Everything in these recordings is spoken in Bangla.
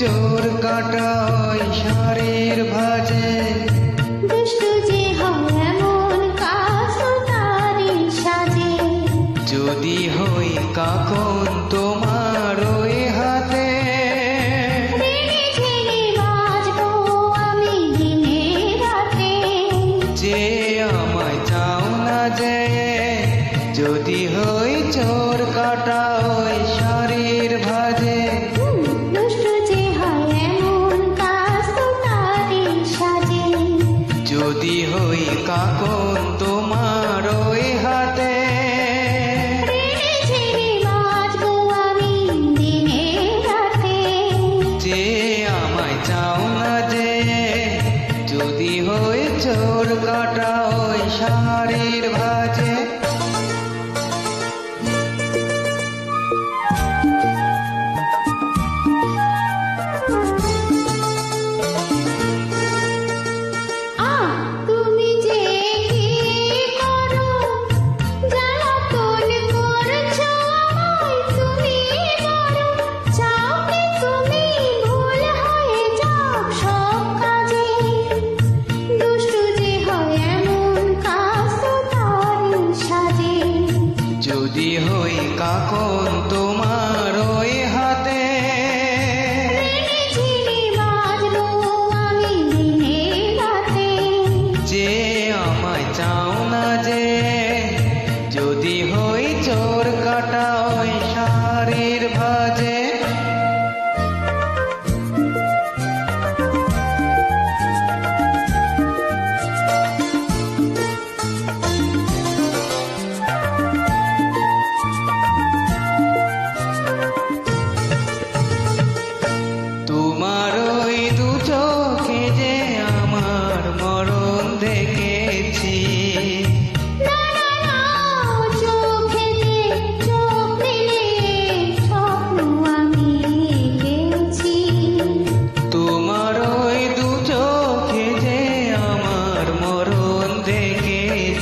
চোর কাটায় শারীর ভাজে। দুষ্ট যে যদি হই কাকন তোমার ওই হাতে। যে আমায় চাও না যে যদি হয়ে চোর কাটা ওই শাড়ির ভাই চোর কাটা ওই শাড়ির ভাজে। তোমার ওই দু চোখে যে আমার মরণ দেখেছি।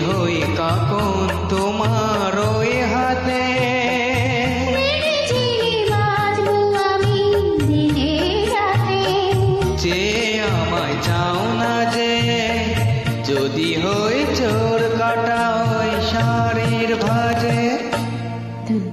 হই কাকন তোমার হাতে? যে আমায় চাও না যে যদি হই চোর কাটা হয় শাড়ির ভাই